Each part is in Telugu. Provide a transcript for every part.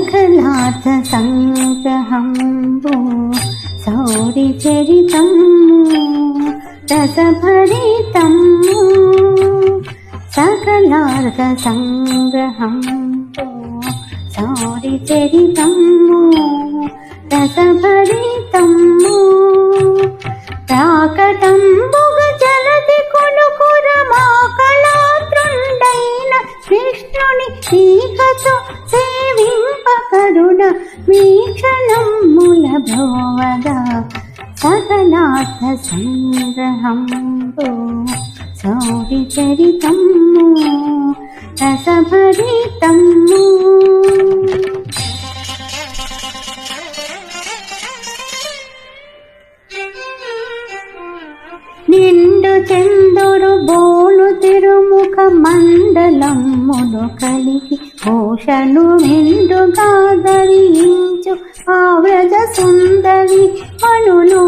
సకలార్థ సంగ్రహంబు సౌరి చరితము రసభరితము సకలార్థ సంగ్రహంబు సౌరి చరితము రసభ వీక్షణముల భోవగా సకలార్థ సంగ్రహంబు సౌరి చరితము రసభరితము నిండు చందురు బోలు తిరుముఖ మండలమ్మును కలిగి భూషణు మెండుగా ధరించు. ఆ వ్రజ సుందరి అనును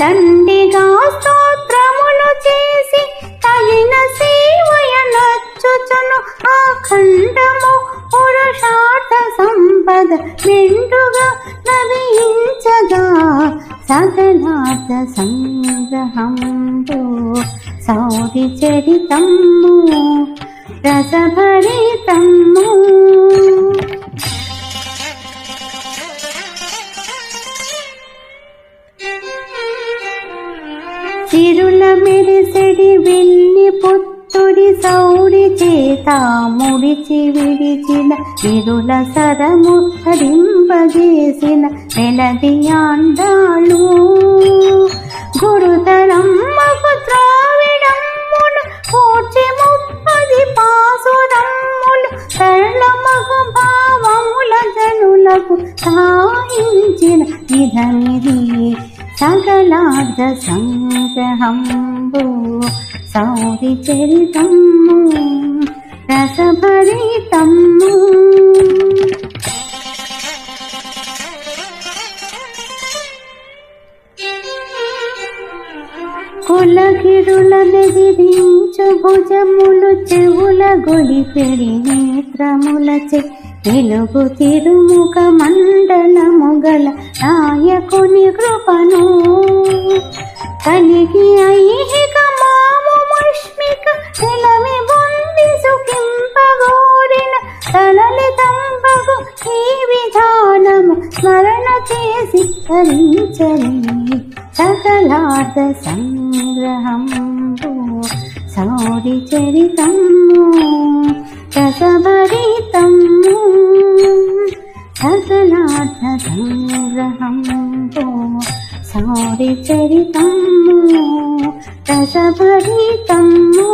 దండిగా స్తోత్రములు చేసి తగిన సేవయ నచ్చుచును. ఆ ఖండము పురుషార్థ సంపద మెండుగా నవీంచగా సకలార్థ సంగ్రహంతో సౌరి చరితము రసభరితము చిరుల మెరిసెడి వెళ్ళి పుత్తుడి సౌడి చేత ముడిచి విడిచిన చిరుల సరము హరింపజేసిన వెలది ఆండాళ్ళు. గురుతరం సాయించిన విధనిది సకలార్థ సంగ్రహంబు. సౌరి చరితము రసభరితము. కులగిరుల నెదిరించు భుజములు చెవుల గొలిపెడి నేత్రములచే వెలుగు తిరుముఖ మండలము గల నాయకుని కృపను కలిగి ఐహిక మాము మష్మిక నిలవి బొంది సుఖింపగోరిన తలలితంబగు ఈ విధానము స్మరణ చేసి ధరించని సకలార్థ సంగ్రహం సౌరి చరితము రసభరితము సకలార్థ సంగ్రహంబు సౌరి చరితము రసభరితము